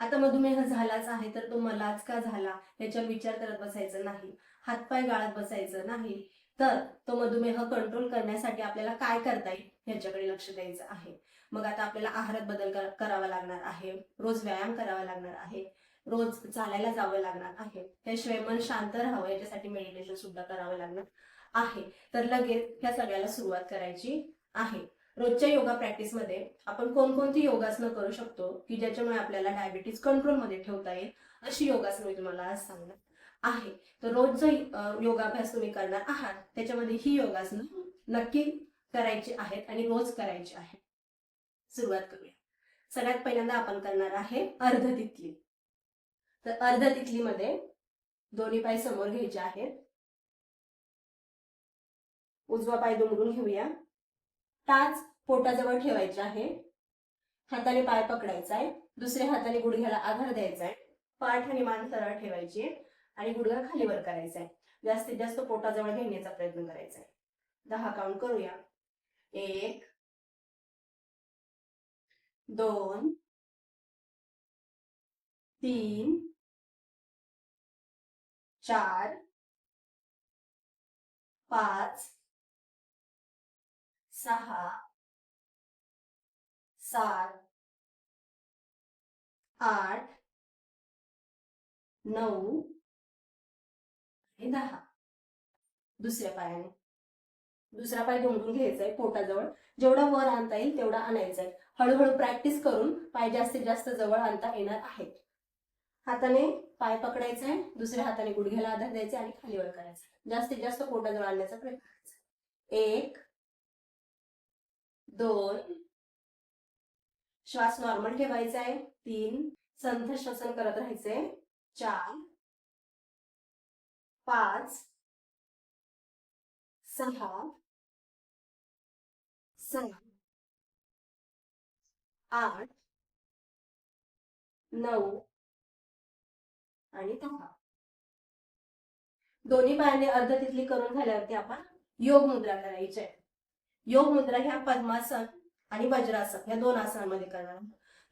आता मधुमेह झालाच आहे तर तो मलाच का झाला? याच्यावर विचार करत बसायचं नाही. हातपाय गाळत बसायचं नाही. तर तो मधुमेह कंट्रोल करण्यासाठी आपल्याला काय करता येईल? याच्याकडे लक्ष द्यायचं आहे. मग आता आपल्याला आहारात बदल करावा लागणार आहे. रोज व्यायाम करावा लागणार आहे. रोज चालायला जावं लागणार आहे. त्याशिवाय मन शांत राहावं याच्यासाठी मेडिटेशन सुद्धा करावं लागणार आहे. तर लगेच ह्या सगळ्याला सुरुवात करायची आहे. रोजच्या योगा प्रॅक्टिसमध्ये आपण कोणकोणती योगासनं करू शकतो की ज्याच्यामुळे आपल्याला डायबिटीज कंट्रोलमध्ये ठेवता येईल अशी योगासनं मी तुम्हाला आज सांगणार आहे. तर रोज योगाभ्यास तुम्ही करणार आहात त्याच्यामध्ये ही योगासनं नक्की करायची आहेत आणि रोज करायची आहे सुरुवात करूया. सगळ्यात पहिल्यांदा आपण करणार आहे अर्ध तितली तर अर्ध तितलीमध्ये दोन्ही पाय समोर घ्यायचे आहेत. उजवा पाय दुमडून घेऊया. टाच पोटाजवळ ठेवायचे आहे. हाताने पाय पकडायचा आहे दुसऱ्या हाताने गुडघ्याला आधार द्यायचा आहे पाठ आणि मान सरळ ठेवायची आहे आणि गुडघा खाली वर करायचा आहे जास्तीत जास्त पोटाजवळ घेण्याचा प्रयत्न करायचा आहे दहा काउंट करूया. एक दोन तीन चार पाच सहा सात आठ नऊ आणि दहा. दुसऱ्या पायाने. दुसरा पाय दोंडून घ्यायचा आहे पोटाजवळ. जेवढा वर आणता येईल तेवढा आणायचा आहे हळूहळू प्रॅक्टिस करून पाय जास्तीत जास्त जवळ आणता येणार आहेत. हाताने पाय पकडायचा आहे दुसऱ्या हाताने गुडघ्याला आधार द्यायचा आणि खाली वर करायचा जास्तीत जास्त पोटाजवळ आणण्याचा प्रयत्न करायचा. एक दोन. श्वास नॉर्मल ठेवायचा आहे. तीन. संथ श्वसन करत राहायचे. चार. पाच. सहा. सहा. आठ. नऊ. आणि दहा. दोन्ही पायाने अर्ध तिथली करून झाल्यावरती आपण योग मुद्रा करायची आहे. योग मुद्रा ह्या पद्मासन आणि वज्रासन या दोन आसनांमध्ये करणार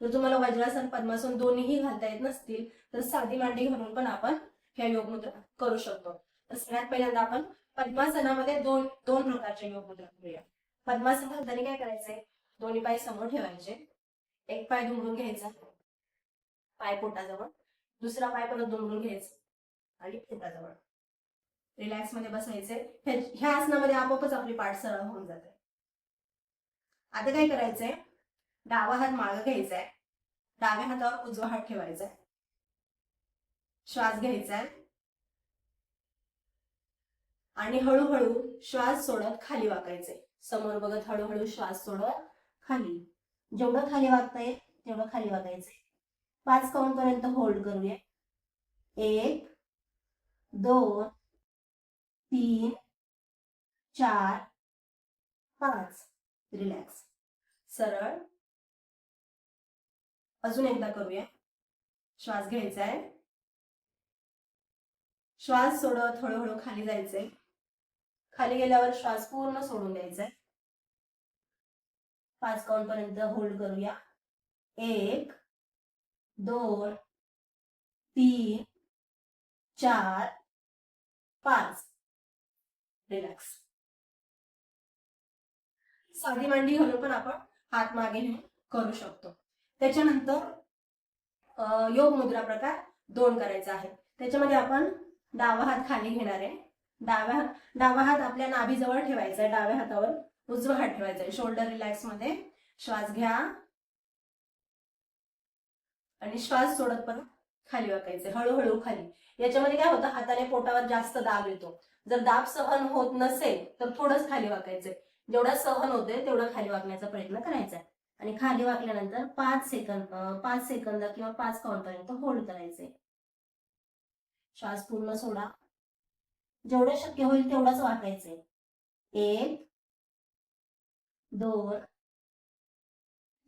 जर तुम्हाला वज्रासन पद्मासन दोन्हीही घालता येत नसतील तर साधी मांडी घालून पण आपण ह्या योग मुद्रा करू शकतो. तर सगळ्यात पहिल्यांदा आपण पद्मासनामध्ये दोन दोन प्रकारचे योग मुद्रा करूया. पद्मासन घालताना काय करायचंय? दोन्ही पाय समोर ठेवायचे. एक पाय दुमडून घ्यायचा पाय पोटाजवळ. दुसरा पाय परत दुमडून घ्यायचा आणि पोटाजवळ. रिलॅक्समध्ये बसायचे ह्या ह्या आसनामध्ये आपोआपच आपली पाठ सरळ होऊन जाते. आता काय करायचंय? डावा हात मागं घ्यायचा आहे डाव्या हातावर उजवा हात ठेवायचा आहे श्वास घ्यायचा आहे आणि हळूहळू श्वास सोडत खाली वाकायचे समोर बघत हळूहळू श्वास सोडत खाली. जेवढं खाली वागता येईल तेवढं खाली वागायचे पाच काउंट पर्यंत होल्ड करूया. एक दोन तीन चार पाच. रिलॅक्स सरळ. अजून एकदा करूया. श्वास घ्यायचा आहे श्वास सोडत हळूहळू खाली जायचंय. खाली गेल्यावर श्वास पूर्ण सोडून द्यायचा आहे पाच काउंट पर्यंत होल्ड करूया. एक दोन तीन चार पाच. रिलॅक्स साधी मांडी घालून पण आपण हात मागे करू शकतो. त्याच्यानंतर योग मुद्रा प्रकार दोन करायचा आहे. त्याच्यामध्ये आपण डावा हात खाली घेणार आहे. डाव्या डावा हात आपल्या नाभीजवळ ठेवायचा आहे. डाव्या हातावर उजवा हात ठेवायचा आहे. शोल्डर रिलॅक्समध्ये श्वास घ्या. आणि श्वास सोडत पण खाली वाकायचे हळूहळू खाली. याच्यामध्ये काय होतं? हाताने पोटावर जास्त दाब येतो. जर दाब सहन होत नसेल तर थोडंच खाली वाकायचे जेवढा सहन होते तेवढं खाली वाकण्याचा प्रयत्न करायचा आणि खाली वाकल्यानंतर पाच सेकंद पाच सेकंद किंवा पाच काउंट पर्यंत होल्ड करायचे. श्वास पूर्ण सोडा. जेवढं शक्य होईल तेवढाच वाकायचे. एक दोन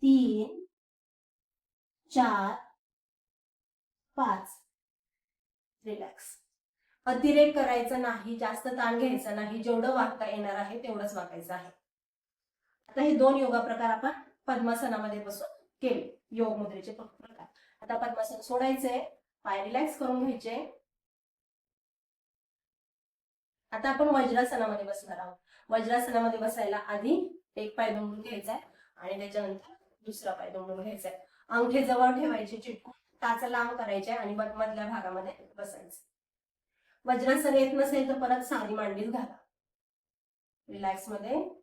तीन चार पाच. रिलॅक्स अतिरेक करायचा नाही जास्त ताण घ्यायचा नाही जेवढं वागता येणार आहे तेवढंच वागायचं आहे. आता हे दोन योगा प्रकार आपण पद्मासनामध्ये बसून केले योग मुद्रेचे प्रकार. आता पद्मासन सोडायचंय पाय रिलॅक्स करून घ्यायचे. आता आपण वज्रासनामध्ये बसणार आहोत. वज्रासनामध्ये बसायला आधी एक पाय दुमडून घ्यायचा आहे आणि त्याच्यानंतर दुसरा पाय दुमडून घ्यायचा आहे. अंगठे जवळ ठेवायचे चिटकून टाचा लांब करायचे आणि मधल्या भागामध्ये बसायचं. वज्रासन येत नसेल तर परत साडी मांडीत घाला. रिलॅक्समध्ये.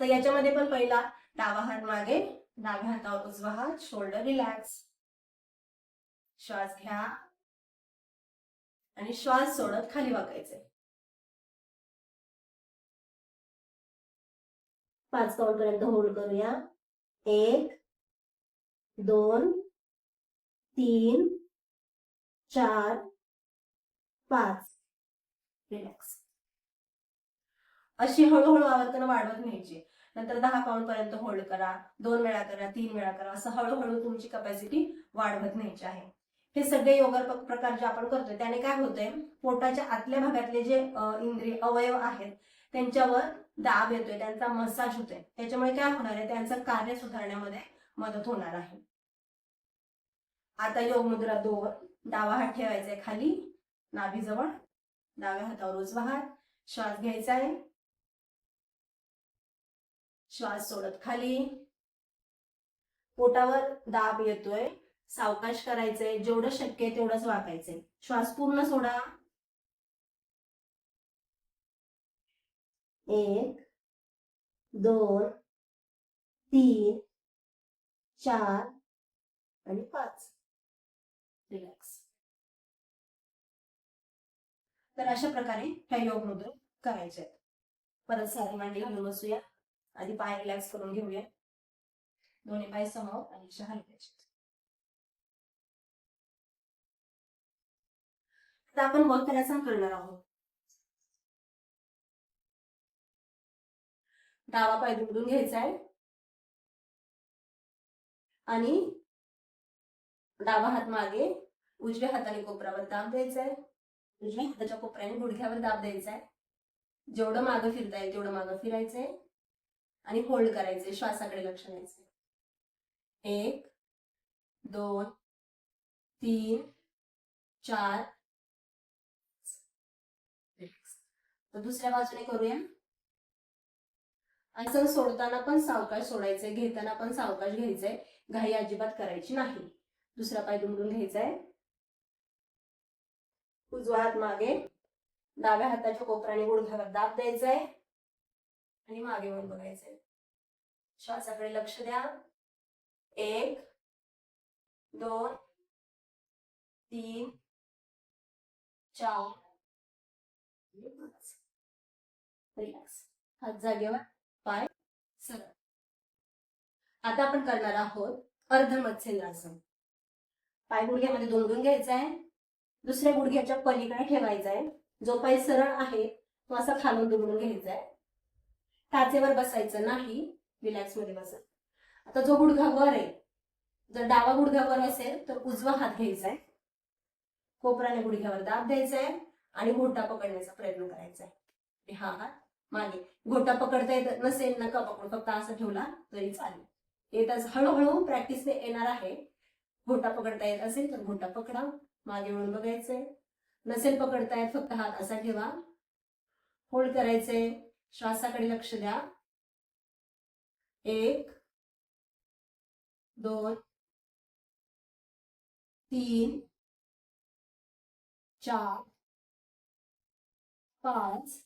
तर याच्यामध्ये पण पहिला डावा हात मागे डाव्या हातावर उजवा हात शोल्डर रिलॅक्स श्वास घ्या. आणि श्वास सोडत खाली वाकायचे. पाच काउंट पर्यंत होल्ड करूया. एक दोन तीन चार पाच. रिलॅक्स अशी हळूहळू आवर्तन वाढवत न्यायची. नंतर दहा पाऊंड पर्यंत होल्ड करा. दोन वेळा करा तीन वेळा करा. असं हळूहळू तुमची कपॅसिटी वाढवत न्यायची आहे. हे सगळे योगा प्रकार जे आपण करतोय त्याने काय होतंय? पोटाच्या आतल्या भागातले जे इंद्रिय अवयव आहेत त्यांच्यावर दाब येतोय त्यांचा मसाज होतोय. त्याच्यामुळे काय होणार आहे? त्यांचं कार्य सुधारण्यामध्ये मदत होणार आहे. आता योग मुद्रा दोन डावा हात ठेवायचा आहे खाली. नाभीजवळ डाव्या हातावर उजवा हात श्वास घ्यायचा आहे. श्वास सोडत खाली. पोटावर दाब येतोय. सावकाश करायचंय. जेवढं शक्य आहे तेवढंच वाकायचंय श्वास पूर्ण सोडा. एक दोन तीन चार आणि पाच. रिलॅक्स तर अशा प्रकारे ह्या योग मुद्रा करायच्या आहेत. परत साधी मांडी घालून बसूया. आधी पाय रिलॅक्स करून घेऊया. दोन्ही पाय समोर आणि शहा हलवायचे आता आपण वक्रासन करणार आहोत. डावा पाय दुमडून घ्यायचा आहे. आणि डावा हात मागे उजव्या हाताने कोपरावर दाब द्यायचा आहे. उजव्या हाताच्या कोपऱ्याने गुडघ्यावर दाब द्यायचा आहे जेवढं मागं फिरता येईल तेवढं मागं फिरायचंय आणि होल्ड करायचंय श्वासाकडे लक्ष द्यायचंय. एक दोन तीन चार. तर दुसऱ्या बाजूने करूया. आसन सोडताना पण सावकाश सोडायचंय घेताना पण सावकाश घ्यायचंय. घाई अजिबात करायची नाही. दुसरा पाय दुमडून घ्यायचा आहे उजवा हात मागे डाव्या हाताच्या कोपराने गुडघ्यावर दाब द्यायचा आहे आणि मागे वर बघायचंय. श्वासाकडे लक्ष द्या. एक दोन तीन चार. रिलॅक्स. हात जागेवर पाय सरळ. आता आपण करणार आहोत अर्ध मत्स्येंद्रासन पाय गुडघ्यामध्ये दोंडून घ्यायचा आहे दुसऱ्या गुडघ्याच्या पलीकडे ठेवायचा आहे जो पाय सरळ आहे तो असा खालून दुमडून घ्यायचा आहे टाचेवर बसायचं नाही. रिलॅक्समध्ये बसा. आता जो गुडघा वर आहे जर डावा गुडघा वर असेल तर उजवा हात घ्यायचा आहे कोपराने गुडघ्यावर दाब द्यायचा आहे आणि घोटा पकडण्याचा प्रयत्न करायचा आहे हा हात मागे. घोटा पकडता येत नसेल नका पकडू. फक्त असं ठेवला तरी चालेल. येताच हळूहळू प्रॅक्टिसने येणार आहे. घोटा पकडता येत असेल तर घोटा पकडा मागे वळून बघायचंय. नसेल पकडतायत फक्त हात असा ठेवा. होल्ड करायचे श्वासाकडे लक्ष द्या. एक दोन तीन चार पाच.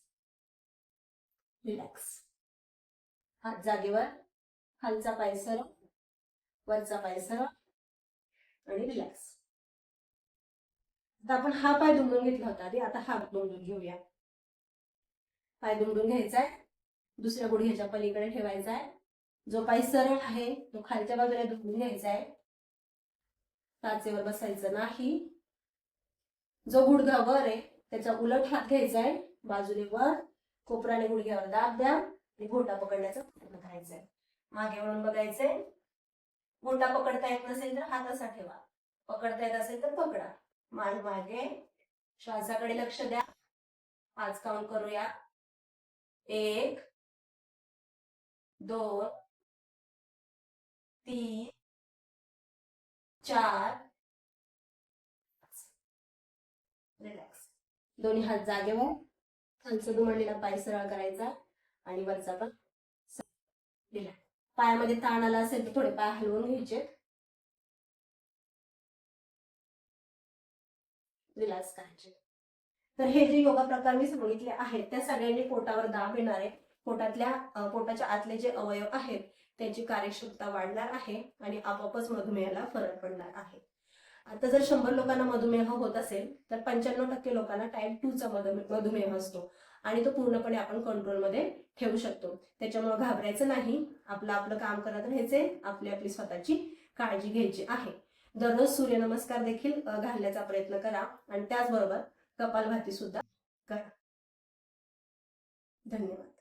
रिलॅक्स हात जागेवर. खालचा पाय सरळ. वरचा पाय सरळ. आणि रिलॅक्स आता आपण हा पाय दुमडून घेतला होता आधी. आता हा दुमडून घेऊया. पाय दुमडून घ्यायचा आहे दुसऱ्या गुडघ्याच्या पलीकडे ठेवायचा आहे जो पाय सरळ आहे तो खालच्या बाजूला दुमडून घ्यायचा आहे काचेवर बसायचं नाही. जो गुडघा वर आहे त्याचा उलट हात घ्यायचा आहे बाजूने वर कोपराने गुडघ्यावर दाब द्या आणि घोटा पकडण्याचा प्रयत्न करायचा आहे मागे वळून बघायचंय. घोटा पकडता येत नसेल तर हात असा ठेवा. पकडता येत असेल तर पकडा. मान मागे. श्वासाकडे लक्ष द्या. पाच काउंट करूया. एक दोन तीन चार. रिलॅक्स दोन्ही हात जागेवर हो. खालचा दुमडलेला पाय सरळ करायचा आणि वरचा पण. रिलॅक्स पायामध्ये ताण आला असेल तर थोडे पाय हलवून घ्यायचे विलास करायचे. तर हे जे योगा प्रकार मी सांगितले आहेत त्या सगळ्यांनी पोटावर दाब येणार आहे पोटातल्या पोटाच्या आतले जे अवयव आहेत त्याची कार्यक्षमता वाढणार आहे आणि आपोआपच मधुमेहाला फरक पडणार आहे. आता जर शंभर लोकांना मधुमेह होत असेल तर पंच्याण्णव टक्के लोकांना टाईप टू चा मधुमेह असतो आणि तो पूर्णपणे आपण कंट्रोलमध्ये ठेवू शकतो. त्याच्यामुळे घाबरायचं नाही. आपलं आपलं काम करत राहायचे आपली आपली स्वतःची काळजी घ्यायची आहे. दररोज सूर्यनमस्कार देखील घालण्याचा प्रयत्न करा आणि त्याचबरोबर कपालभाती सुद्धा करा. धन्यवाद.